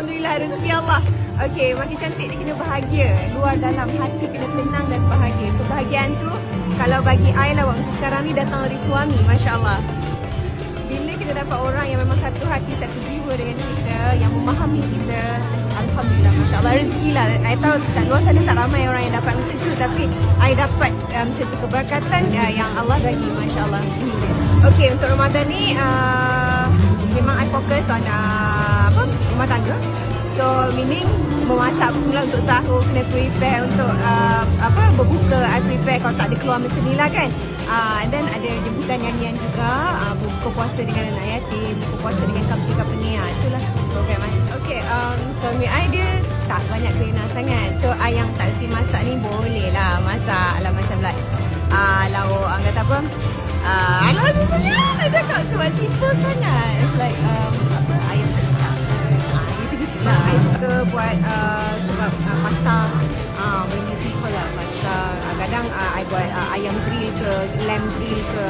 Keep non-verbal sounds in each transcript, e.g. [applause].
Alhamdulillah rezeki Allah. Okey, makin cantik dia kena bahagia. Luar dalam hati kena tenang dan bahagia. Kebahagiaan tu kalau bagi I lah waktu sekarang ni datang dari suami, Masya Allah. Bila kita dapat orang yang memang satu hati, satu jiwa dengan kita, yang memahami kita, Alhamdulillah, Masya Allah, rezeki lah. I tahu kat luar sana tak ramai orang yang dapat macam tu, tapi I dapat uh, macam tu keberkatan uh, yang Allah bagi, Masya Allah. Okey, untuk Ramadan ni, uh, memang I fokus on uh, rumah tangga. So, meaning memasak semula untuk sahur, kena prepare untuk uh, apa berbuka, I prepare kalau tak ada keluar macam ni lah kan. Uh, and then ada jemputan nyanyian juga, uh, buka puasa dengan anak yatim, buka puasa dengan company-company. Uh, itulah program I. Okay, um, suami I dia tak banyak kena sangat. So, I yang tak reti masak ni boleh lah masak. Alah macam like, uh, lauk, uh, kata apa, uh, alah susahnya. I cakap sebab simple sangat. It's like, um, apa, ayam buat uh, sebab uh, pasta. Ah, benda simple lah pasta. Uh, kadang uh, I buat uh, ayam grill ke, lamb grill ke.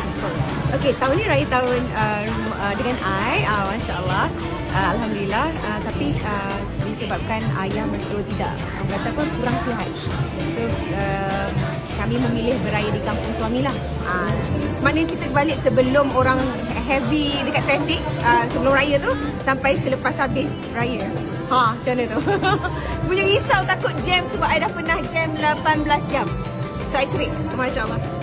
Simple. Okay, tahun ni raya tahun uh, uh, dengan I, uh, Masya Allah. Uh, Alhamdulillah. Uh, tapi uh, disebabkan ayah betul tidak. Kata pun kurang sihat. So, uh, kami memilih beraya di kampung suami lah. Uh, maknanya kita balik sebelum orang heavy dekat traffic uh, sebelum raya tu sampai selepas habis raya. Ha, macam mana tu? [laughs] Punya risau takut jam sebab I dah pernah jam 18 jam. So I serik. Masya Allah.